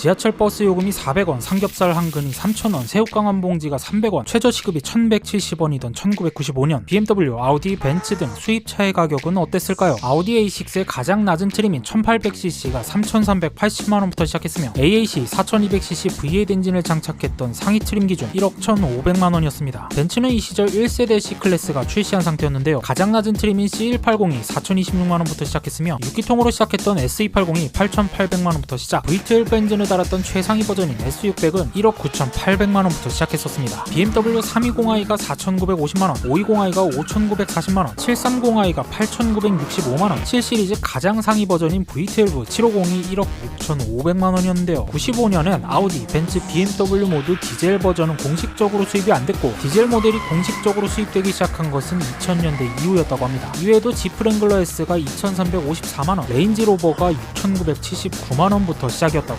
지하철 버스 요금이 400원, 삼겹살 한 근이 3,000원, 새우깡 한 봉지가 300원, 최저 시급이 1,170원이던 1995년 BMW, 아우디, 벤츠 등 수입차의 가격은 어땠을까요? 아우디 A6의 가장 낮은 트림인 1800cc가 3,380만 원부터 시작했으며 AAC 4200cc V8 엔진을 장착했던 상위 트림 기준 1억 1,500만 원이었습니다. 벤츠는 이 시절 1세대 C 클래스가 출시한 상태였는데요. 가장 낮은 트림인 C180이 4,026만 원부터 시작했으며 6기통으로 시작했던 SE80이 8,800만 원부터 시작, V12 엔진을 달았던 최상위 버전인 S600은 1억 9,800만 원부터 시작했었습니다. BMW 320i가 4,950만 원, 520i가 5,940만 원, 730i가 8,965만 원, 7시리즈 가장 상위 버전인 V12 750이 1억 6,500만 원이었는데요. 95년엔 아우디, 벤츠, BMW 모두 디젤 버전은 공식적으로 수입이 안 됐고 디젤 모델이 공식적으로 수입되기 시작한 것은 2000년대 이후였다고 합니다. 이외에도 지프 랭글러 S가 2,354만 원, 레인지 로버가 6,979만 원부터 시작이었다고